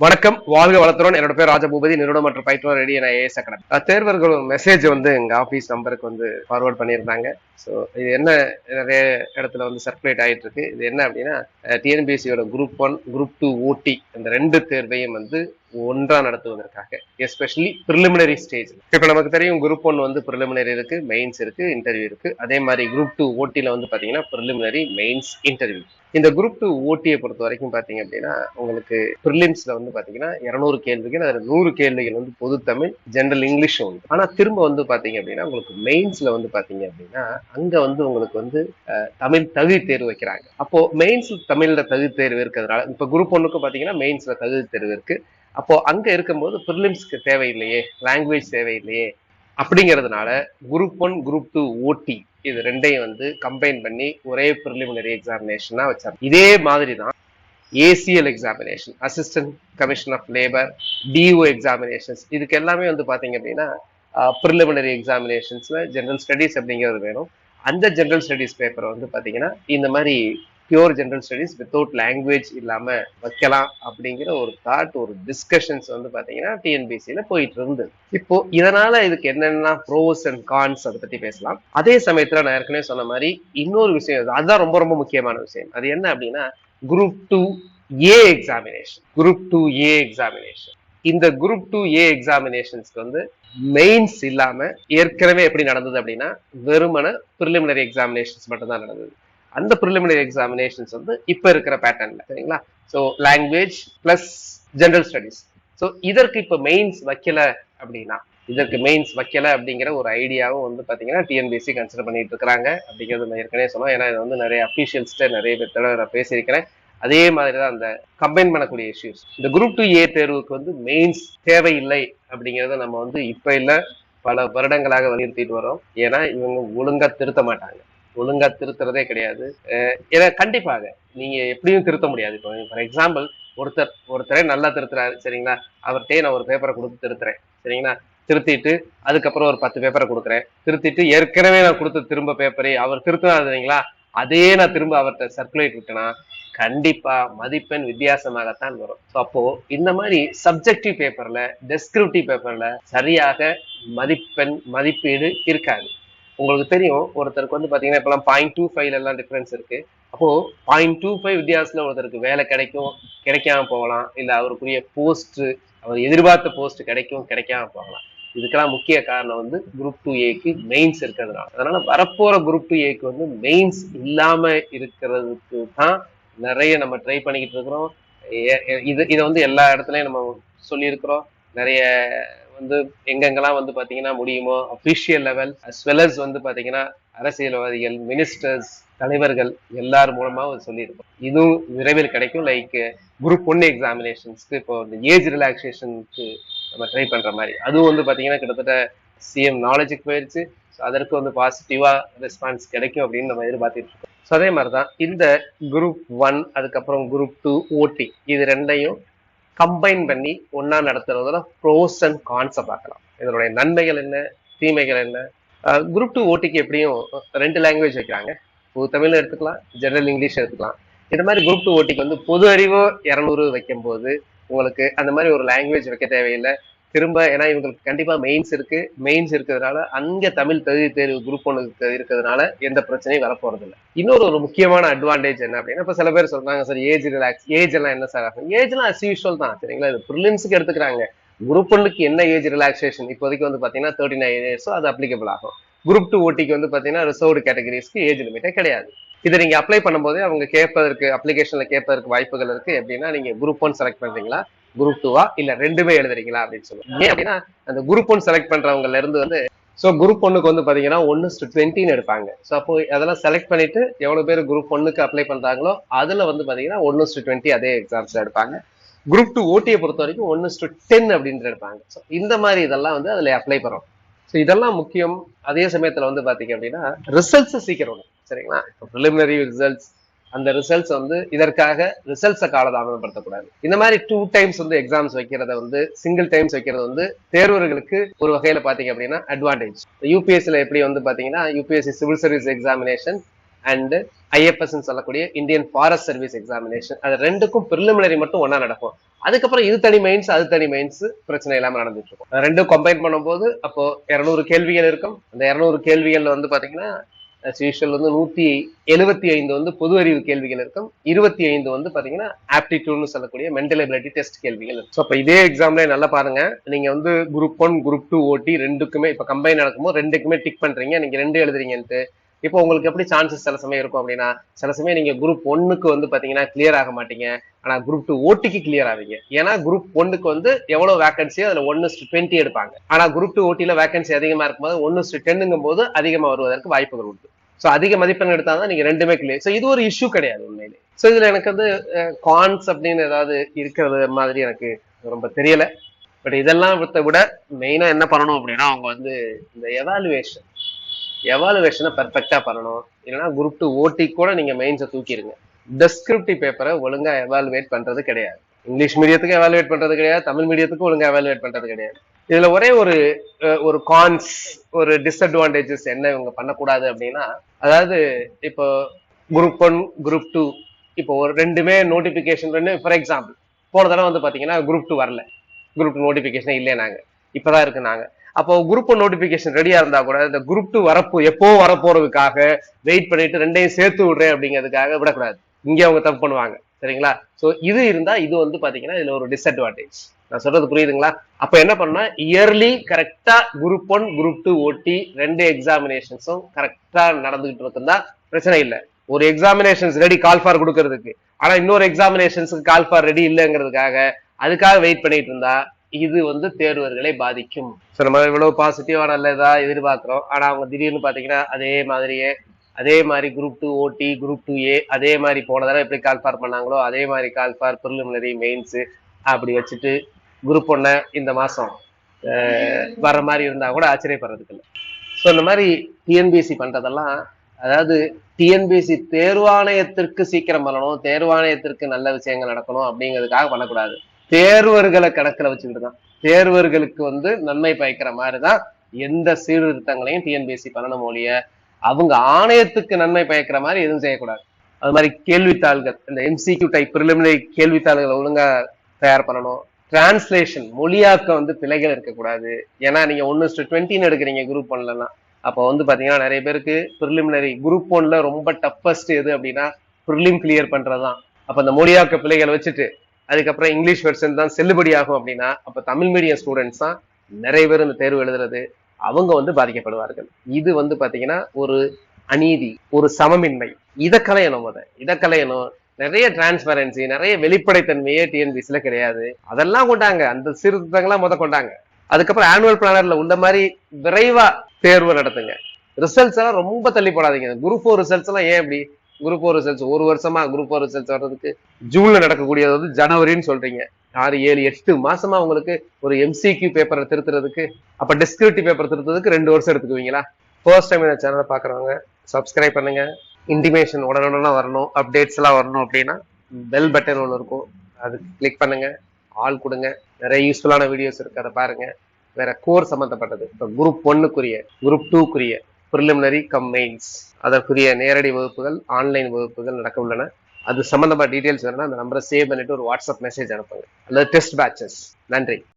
வணக்கம். வாழ்க வளர்த்துறோம் என்னோட பேர் ராஜபூபதி. நிறுவனம் மற்றும் பயிற்றுவர் ரெடி நான் ஏஎஸ் அகாடமி தேர்வர்கள் மெசேஜ் வந்து எங்க ஆபீஸ் நம்பருக்கு வந்து ஃபார்வர்ட் பண்ணியிருந்தாங்க. ஸோ இது என்ன நிறைய இடத்துல வந்து சர்க்குலேட் ஆயிட்டு இருக்கு இது என்ன அப்படின்னா டிஎன்பிஎஸ்சியோட group one group two OT அந்த ரெண்டு தேர்வையும் வந்து ஒன்றா நடத்துவதற்காக எஸ்பெஷலி ப்ரிலிமினரி ஸ்டேஜ் இப்போ நமக்கு தெரியும் குரூப் ஒன் வந்து ப்ரிலிமினரி இருக்கு மெயின்ஸ் இருக்கு இன்டர்வியூ இருக்கு. அதே மாதிரி குரூப் டூ ஓட்டியில் வந்து பாத்தீங்கன்னா ப்ரிலிமினரி மெயின்ஸ் இன்டர்வியூ இந்த குரூப் டூ ஓட்டியை பொறுத்த வரைக்கும் பாத்தீங்க அப்படின்னா உங்களுக்கு ப்ரிலிம்ஸ்ல வந்து பாத்தீங்கன்னா இருநூறு கேள்விகள் அதுல நூறு கேள்விகள் வந்து பொது தமிழ் ஜென்ரல் இங்கிலீஷ் உண்டு ஆனா திரும்ப வந்து பாத்தீங்க அப்படின்னா உங்களுக்கு மெயின்ஸ்ல வந்து பாத்தீங்க அப்படின்னா அங்க வந்து உங்களுக்கு வந்து தமிழ் தகுதி தேர்வு வைக்கிறாங்க. அப்போ மெயின்ஸ் தமிழ்ல தகுதி தேர்வு இருக்கிறதுனால இப்ப குரூப் ஒன்னுக்கு பாத்தீங்கன்னா மெயின்ஸ்ல தகுதி தேர்வு இருக்கு. அப்போ அங்க இருக்கும்போது ப்ரிலிம்ஸ்க்கு தேவையில்லையே லாங்குவேஜ் தேவையில்லையே அப்படிங்கிறதுனால குரூப் ஒன் குரூப் டூ ஓடி இது ரெண்டையும் வந்து கம்பைன் பண்ணி ஒரே ப்ரிலிமினரி எக்ஸாமினேஷனா வச்சாங்க. இதே மாதிரி தான் ACL examination assistant commission of labour DO examinations இதுக்கு எல்லாமே வந்து பாத்தீங்க அப்படின்னா ப்ரிலிமினரி எக்ஸாமினேஷன்ஸ்ல ஜென்ரல் ஸ்டடீஸ் அப்படிங்கிறது வேணும். அந்த ஜென்ரல் ஸ்டடீஸ் பேப்பரை வந்து பாத்தீங்கன்னா இந்த மாதிரி pure general studies without language இல்லாம வைக்கலாம் அப்படிங்கிற ஒரு தாட் ஒரு டிஸ்கஷன்ஸ் வந்து பாத்தீங்கன்னா டிஎன்பிசியில போயிட்டு இருந்தது. இப்போ இதனால இதுக்கு என்னென்ன ப்ரோஸ் அண்ட் கான்ஸ் அதை பத்தி பேசலாம். அதே சமயத்துல நான் ஏற்கனவே சொன்ன மாதிரி இன்னொரு விஷயம் அதுதான் ரொம்ப ரொம்ப முக்கியமான விஷயம். அது என்ன அப்படின்னா group two A examination group two A examination இந்த குரூப் டூ ஏ எக்ஸாமினேஷன்ஸ்க்கு வந்து மெயின்ஸ் இல்லாம ஏற்கனவே எப்படி நடந்தது அப்படின்னா வெறுமன ப்ரிலிமினரி எக்ஸாமினேஷன்ஸ் மட்டும் தான் நடந்தது. அந்த ப்ரிலிமினரி எக்ஸாமினேஷன்ஸ் வந்து இப்ப இருக்கிற பேட்டர்ன்ல சரிங்களா? So language plus general studies so இதற்கு இப்ப மெயின்ஸ் வைக்கல அப்படின்னா இதற்கு மெயின்ஸ் வைக்கல அப்படிங்கிற ஒரு ஐடியாவும் வந்து பாத்தீங்கன்னா டிஎன்பிஎஸ்சி கன்சிடர் பண்ணிட்டு இருக்காங்க அப்படிங்கிறது நான் ஏற்கனவே சொன்னோம் ஏன்னா இது வந்து நிறைய அபிஷியல்ஸ்ட நிறைய பேர்த்தோட நான் பேசியிருக்கிறேன். அதே மாதிரி தான் அந்த கம்பைன் பண்ணக்கூடிய இஷ்யூஸ் இந்த குரூப் டூ ஏ தேர்வுக்கு வந்து மெயின்ஸ் தேவையில்லை அப்படிங்கிறத நம்ம வந்து இப்ப இல்ல பல வருடங்களாக வலியுறுத்திட்டு வரோம். ஏன்னா இவங்க ஒழுங்கா திருத்த மாட்டாங்க. ஒழுங்கா திருத்துறதே கிடையாது. அஹ் ஏன்னா கண்டிப்பாக நீங்க எப்படியும் திருத்த முடியாது. இப்போ ஃபார் எக்ஸாம்பிள் ஒருத்தர் ஒருத்தரே நல்லா திருத்துறாரு சரிங்களா? அவர்கிட்டயே நான் ஒரு பேப்பரை கொடுத்து திருத்துறேன் சரிங்களா? திருத்திட்டு அதுக்கப்புறம் ஒரு பத்து பேப்பரை கொடுக்குறேன். திருத்திட்டு ஏற்கனவே நான் கொடுத்த திரும்ப பேப்பரை அவர் திருத்தினாரு இல்லைங்களா அதே நான் திரும்ப அவர்கிட்ட சர்க்குலேட் விட்டேன்னா கண்டிப்பா மதிப்பெண் வித்தியாசமாகத்தான் வரும். ஸோ அப்போ இந்த மாதிரி சப்ஜெக்டிவ் பேப்பர்ல டெஸ்கிரிப்டிவ் பேப்பர்ல சரியாக மதிப்பெண் மதிப்பீடு இருக்காது. உங்களுக்கு தெரியும் ஒருத்தருக்கு வந்து பாத்தீங்கன்னா இப்பெல்லாம் பாயிண்ட் டூ ஃபைவ்ல எல்லாம் டிஃபரன்ஸ் இருக்கு. அப்போ பாயிண்ட் டூ ஃபைவ் வித்தியாசத்துல ஒருத்தருக்கு வேலை கிடைக்கும் கிடைக்காம போகலாம். இல்ல அவருக்குரிய போஸ்ட் அவர் எதிர்பார்த்த போஸ்ட் கிடைக்கும் கிடைக்காம போகலாம். இதுக்கெல்லாம் முக்கிய காரணம் வந்து குரூப் டூ ஏக்கு மெயின்ஸ் இருக்கிறதுனால. அதனால வரப்போற குரூப் டூ ஏக்கு வந்து மெயின்ஸ் இல்லாம இருக்கிறதுக்கு தான் நிறைய நம்ம ட்ரை பண்ணிக்கிட்டு இருக்கிறோம். இது இதை வந்து எல்லா இடத்துலயும் நம்ம சொல்லியிருக்கிறோம். நிறைய வந்து எங்கெங்கெல்லாம் வந்து பாத்தீங்கன்னா முடியுமோ official level as well as வந்து பாத்தீங்கன்னா அரசியல்வாதிகள் மினிஸ்டர்ஸ் தலைவர்கள் எல்லார் மூலமா சொல்லியிருக்கோம். இதுவும் விரைவில் கிடைக்கும். லைக் குரூப் ஒன் எக்ஸாமினேஷன்ஸ்க்கு இப்போ இந்த ஏஜ் ரிலாக்ஸேஷனுக்கு நம்ம ட்ரை பண்ற மாதிரி. அதுவும் வந்து பாத்தீங்கன்னா கிட்டத்தட்ட சிஎம் நாலேஜுக்கு போயிருச்சு. ஸோ அதற்கு வந்து பாசிட்டிவா ரெஸ்பான்ஸ் கிடைக்கும் அப்படின்னு நம்ம எதிர்பார்த்துட்டு இருக்கோம். ஸோ அதே மாதிரி தான் இந்த குரூப் ஒன் அதுக்கப்புறம் குரூப் டூ ஓடி இது ரெண்டையும் கம்பைன் பண்ணி ஒன்னா நடத்துறதுல ப்ரோஸ் அண்ட் கான்ஸை பார்க்கலாம். இதனுடைய நன்மைகள் என்ன தீமைகள் என்ன? குரூப் டூ ஓடிக்கு எப்படியும் ரெண்டு லாங்குவேஜ் வைக்கிறாங்க. பொது தமிழ் எடுத்துக்கலாம் ஜெனரல் இங்கிலீஷ் எடுத்துக்கலாம். இந்த மாதிரி குரூப் டூ ஓடிக்கு வந்து பொது அறிவு இரநூறு வைக்கும்போது உங்களுக்கு அந்த மாதிரி ஒரு லாங்குவேஜ் வைக்க தேவையில்லை. திரும்ப ஏன்னா இவங்களுக்கு கண்டிப்பா மெயின்ஸ் இருக்கு. மெயின்ஸ் இருக்கிறதுனால அங்க தமிழ் தகுதி தேர்வு குரூப் ஒன்று இருக்கிறதுனால எந்த பிரச்சனையும் வரப்போறது இல்லை இன்னொரு ஒரு முக்கியமான அட்வான்டேஜ் என்ன அப்படின்னா இப்ப சில பேர் சொல்றாங்க சார் ஏஜ் ரிலாக்ஸ் ஏஜ் எல்லாம் என்ன சார்? ஆகும் ஏஜ் அஸ் யூஷுவல் தான் சரிங்களா? இது ப்ரிலிம்ஸுக்கு எடுத்துக்கிறாங்க. குரூப் ஒன்னுக்கு என்ன ஏஜ் ரிலாக்ஸேஷன் இப்போதைக்கு வந்து பாத்தீங்கன்னா தேர்ட்டி நைன் இயர்ஸோ அது அப்ளிகபிள் ஆகும். குரூப் டூ ஓட்டிக்கு வந்து பாத்தீங்கன்னா ரிசர்வ்டு கேட்டகரிஸ்க்கு ஏஜ் லிமிட்டே கிடையாது. இதை நீங்க அப்ளை பண்ணும்போதே அவங்க கேட்பதற்கு அப்ளிகேஷன்ல கேட்பதற்கு வாய்ப்புகள் இருக்கு. எப்படின்னா நீங்க குரூப் ஒன் செலக்ட் பண்றீங்களா? குரூப் டூவா இல்ல ரெண்டுமே எழுதுறீங்களா அப்படின்னு சொல்லுவோம் ஏன் அப்படின்னா அந்த குரூப் ஒன் செலக்ட் பண்றவங்கல இருந்து வந்து ஸோ குரூப் ஒன்னுக்கு வந்து பாத்தீங்கன்னா ஒன்னு டு டுவெண்ட்டின்னு எடுப்பாங்க. ஸோ அப்போ அதெல்லாம் செலக்ட் பண்ணிட்டு எவ்வளவு பேர் குரூப் ஒன்னுக்கு அப்ளை பண்றாங்களோ அதுல வந்து பாத்தீங்கன்னா ஒன்னு டு டுவெண்ட்டி அதே எக்ஸாம்ஸ் எடுப்பாங்க. குரூப் டூ ஓட்டியை பொறுத்த வரைக்கும் ஒன்னு டு டென் அப்படின்ட்டு எடுப்பாங்க. ஸோ இந்த மாதிரி இதெல்லாம் வந்து அதுல அப்ளை பண்ணுறோம் ஸோ இதெல்லாம் முக்கியம். அதே சமயத்துல வந்து பாத்தீங்க அப்படின்னா ரிசல்ட்ஸ் சீக்கிரம் சரிங்களா? இப்போ ப்ரிலிமினரி ரிசல்ட்ஸ் அந்த ரிசல்ட்ஸ் வந்து இதற்காக ரிசல்ட்ஸை காலதாமதப்படுத்தக்கூடாது. இந்த மாதிரி டூ டைம்ஸ் வந்து எக்ஸாம்ஸ் வைக்கிறத வந்து சிங்கிள் டைம்ஸ் வைக்கிறது வந்து தேர்வர்களுக்கு ஒரு வகையில பாத்தீங்க அப்படின்னா அட்வான்டேஜ் யூபிஎஸ்சில எப்படி வந்து பாத்தீங்கன்னா UPSC civil service examination and IFS சொல்லக்கூடிய இந்தியன் ஃபாரஸ்ட் சர்வீஸ் எக்ஸாமினேஷன் அது ரெண்டுக்கும் பிரிலிமினரி மட்டும் ஒன்னா நடக்கும். அதுக்கப்புறம் இது தனி மெயின்ஸ் அது தனி மெயின்ஸ் பிரச்சனை இல்லாம நடந்துட்டு இருக்கும் ரெண்டும் கம்பைன் பண்ணும்போது அப்போ இருநூறு கேள்விகள் இருக்கும். அந்த இருநூறு கேள்விகள் வந்து பாத்தீங்கன்னா as வந்து நூத்தி எழுபத்தி ஐந்து வந்து பொது அறிவு கேள்விகள் இருக்கும். இருபத்தி ஐந்து வந்து பாத்தீங்கன்னா ஆப்டிடியூட்னு சொல்லக்கூடிய மென்டல் எபிலிட்டி டெஸ்ட் கேள்விகள் இருக்கும். ஸோ அப்போ இதே எக்ஸாம்ல நல்லா பாருங்க. நீங்க வந்து குரூப் ஒன் குரூப் டூ ஓட்டி ரெண்டுக்குமே இப்போ கம்பைன் நடக்கும்போது ரெண்டுக்குமே டிக் பண்றீங்க. நீங்க ரெண்டு எழுதுறீங்கன்ட்டு. இப்போ உங்களுக்கு எப்படி சான்சஸ் சில சமயம் இருக்கும் அப்படின்னா சில சமயம் நீங்க குரூப் ஒன்னுக்கு வந்து பாத்தீங்கன்னா கிளியர் ஆக மாட்டீங்க. ஆனா குரூப் டூ ஓட்டிக்கு கிளியர் ஆவீங்க. ஏன்னா குரூப் ஒன்னுக்கு வந்து எவ்வளவு வேகன்சி அதுல ஒன்னு டுவெண்ட்டி எடுப்பாங்க. ஆனா குரூப் டூ ஓட்டியில வேகன்சி அதிகமா இருக்கும்போது ஒன்னு டென்னுங்கும் போது அதிகமா வருவதற்கு வாய்ப்புகள் உண்டு. ஸோ அதிக மதிப்பெண் எடுத்தாதான் நீங்க ரெண்டுமே கிளியர் ஸோ இது ஒரு இஷ்யூ கிடையாது உண்மையிலே. ஸோ இதுல எனக்கு வந்து கான்ஸ் அப்படின்னு ஏதாவது இருக்கிறது மாதிரி எனக்கு ரொம்ப தெரியல. பட் இதெல்லாம் விட மெயினா என்ன பண்ணணும் அப்படின்னா அவங்க வந்து இந்த எவாலுவேஷன் எவாலுவேஷனை பெர்ஃபெக்டா பண்ணணும். இல்லைன்னா குரூப் டூ ஓட்டி கூட நீங்க மெயின்ஸை தூக்கிடுங்க டெஸ்கிரிப்டிவ் பேப்பரை ஒழுங்கா எவாலுவேட் பண்றது கிடையாது. இங்கிலீஷ் மீடியத்துக்கு எவாலுவேட் பண்றது கிடையாது. தமிழ் மீடியத்துக்கு ஒழுங்கா எவாலுவேட் பண்றது கிடையாது. இதுல ஒரே ஒரு ஒரு கான்ஸ் ஒரு டிஸ்அட்வான்டேஜஸ் என்ன இவங்க பண்ணக்கூடாது அப்படின்னா அதாவது இப்போ குரூப் ஒன் குரூப் டூ இப்போ ஒரு ரெண்டுமே நோட்டிபிகேஷன் ரெண்டு ஃபார் எக்ஸாம்பிள் போன தடவை வந்து பாத்தீங்கன்னா குரூப் டூ வரல. குரூப் டூ நோட்டிபிகேஷன் இல்லையே நாங்க. இப்பதான் இருக்கு நாங்க. அப்போ குரூப் ஒன் நோட்டிபிகேஷன் ரெடியா இருந்தா கூட இந்த குரூப் டூ வரப்போ எப்போ வரப்போறதுக்காக வெயிட் பண்ணிட்டு ரெண்டையும் சேர்த்து விடுறேன் அப்படிங்கிறதுக்காக விடக்கூடாது. இங்கே அவங்க தப்பு பண்ணுவாங்க. சரிங்களா? சோ இது இருந்தா இது வந்து பாத்தீங்கன்னா இதுல ஒரு டிஸ்அட்வான்டேஜ் நான் சொல்றது புரியுதுங்களா? அப்ப என்ன பண்ணா இயர்லி கரெக்டா குரூப் ஒன் குரூப் டூ ஓட்டி ரெண்டு எக்ஸாமினேஷன்ஸும் கரெக்டா நடந்துகிட்டு இருக்குந்தா பிரச்சனை இல்லை. ஒரு எக்ஸாமினேஷன்ஸ் ரெடி கால் ஃபார் கொடுக்கறதுக்கு. ஆனா இன்னொரு எக்ஸாமினேஷன்ஸ்க்கு கால் ஃபார் ரெடி இல்லைங்கிறதுக்காக அதுக்காக வெயிட் பண்ணிட்டு இருந்தா இது வந்து தேர்வர்களை பாதிக்கும். ஸோ நம்ம இவ்வளவு பாசிட்டிவா நல்லதா எதிர்பார்க்கிறோம். ஆனா அவங்க திடீர்னு பாத்தீங்கன்னா அதே மாதிரியே அதே மாதிரி group two OT group two A அதே மாதிரி போன தடவை எப்படி கால் ஃபார் பண்ணாங்களோ அதே மாதிரி கால் ஃபார் ப்ரிலிமினரி மெயின்ஸ் அப்படி வச்சுட்டு குரூப் ஒன்னை இந்த மாதம் வர மாதிரி இருந்தா கூட ஆச்சரியப்படுறதுக்கு இல்லை. ஸோ இந்த மாதிரி டிஎன்பிஎஸ்சி பண்றதெல்லாம் அதாவது டிஎன்பிஎஸ்சி தேர்வாணையத்திற்கு சீக்கிரம் பண்ணணும் தேர்வாணையத்திற்கு நல்ல விஷயங்கள் நடக்கணும் அப்படிங்கிறதுக்காக பண்ணக்கூடாது. தேர்வர்களை கணக்கில் வச்சுக்கிட்டு தான். தேர்வர்களுக்கு வந்து நன்மை பயக்கிற மாதிரி தான் எந்த சீர்திருத்தங்களையும் டிஎன்பிஎஸ்சி பண்ணணும் ஒழிய அவங்க ஆணையத்துக்கு நன்மை பயக்கிற மாதிரி எதுவும் செய்யக்கூடாது. அது மாதிரி கேள்வித்தாள்கள் இந்த எம்சிக்யூ டைப் பிரிலிமினரி கேள்வித்தாள்களை ஒழுங்கா தயார் பண்ணணும். டிரான்ஸ்லேஷன் மொழியாக்கம் வந்து பிழைகள் இருக்கக்கூடாது. ஏன்னா நீங்க ஒன்னு டுவெண்ட்டின்னு எடுக்கிறீங்க குரூப் ஒன்லலாம் அப்போ வந்து பாத்தீங்கன்னா நிறைய பேருக்கு ப்ரிலிமினரி குரூப் ஒன்ல ரொம்ப டஃபஸ்ட் எது அப்படின்னா ப்ரிலிம் கிளியர் பண்றதுதான். அப்ப அந்த மொழியாக்க பிள்ளைகளை வச்சுட்டு அதுக்கப்புறம் இங்கிலீஷ் வெர்ஷன் தான் செல்லுபடி ஆகும் அப்படின்னா அப்ப தமிழ் மீடியம் ஸ்டூடெண்ட்ஸ் தான் நிறைய பேர் இந்த தேர்வு எழுதுறது. அவங்க வந்து பாதிக்கப்படுவார்கள். இது வந்து பாத்தீங்கன்னா ஒரு அநீதி ஒரு சமமின்மை. இதை களையணும் அதை இதை களையணும் நிறைய டிரான்ஸ்பரன்சி நிறைய வெளிப்படைத்தன்மையே டிஎன்பிசில கிடையாது. அதெல்லாம் கொண்டாங்க. அந்த சீர்திருத்தங்கள்லாம் முத கொண்டாங்க. அதுக்கப்புறம் ஆனுவல் பிளானர்ல உள்ள மாதிரி விரைவா தேர்வு நடத்துங்க. ரிசல்ட்ஸ் எல்லாம் ரொம்ப தள்ளி போடாதீங்க. குரூப் ஃபோர் ரிசல்ட்ஸ் எல்லாம் ஏன் இப்படி? குரூப் ஃபோர் ரிசல்ட்ஸ் ஒரு வருஷமா குரூப் ஃபோர் ரிசல்ட்ஸ் வர்றதுக்கு ஜூன்ல நடக்கக்கூடியது வந்து ஜனவரின்னு சொல்றீங்க. ஆறு ஏழு எட்டு மாசமா உங்களுக்கு ஒரு எம்சிக்யூ பேப்பரை திருத்துறதுக்கு அப்ப டிஸ்கிரிப்டிவ் பேப்பர் திருத்துறதுக்கு ரெண்டு வருஷம் எடுத்துக்குவீங்களா? ஃபர்ஸ்ட் டைம் இந்த சேனலை பாக்குறவங்க சப்ஸ்கிரைப் பண்ணுங்க. இன்டிமேஷன் உடனுடனே வரணும் அப்டேட்ஸ் எல்லாம் வரணும் அப்படின்னா பெல் பட்டன் ஒன்று இருக்கும். அது கிளிக் பண்ணுங்க ஆள் கொடுங்க. நிறைய யூஸ்ஃபுல்லான வீடியோஸ் இருக்கு அதை பாருங்க. வேற கோர் சம்பந்தப்பட்டது. இப்போ குரூப் ஒன்னுக்குரிய குரூப் டூக்குரிய ப்ரிலிமினரி கம் மெயின்ஸ் அதற்குரிய நேரடி வகுப்புகள் ஆன்லைன் வகுப்புகள் நடக்க உள்ளன. அது சம்பந்தமா டீட்டெயில்ஸ் வேணும்னா அந்த நம்பரை சேவ் பண்ணிட்டு ஒரு வாட்ஸ்அப் மெசேஜ் அனுப்புங்க. அல்லது டெஸ்ட் பேட்சஸ் நன்றி.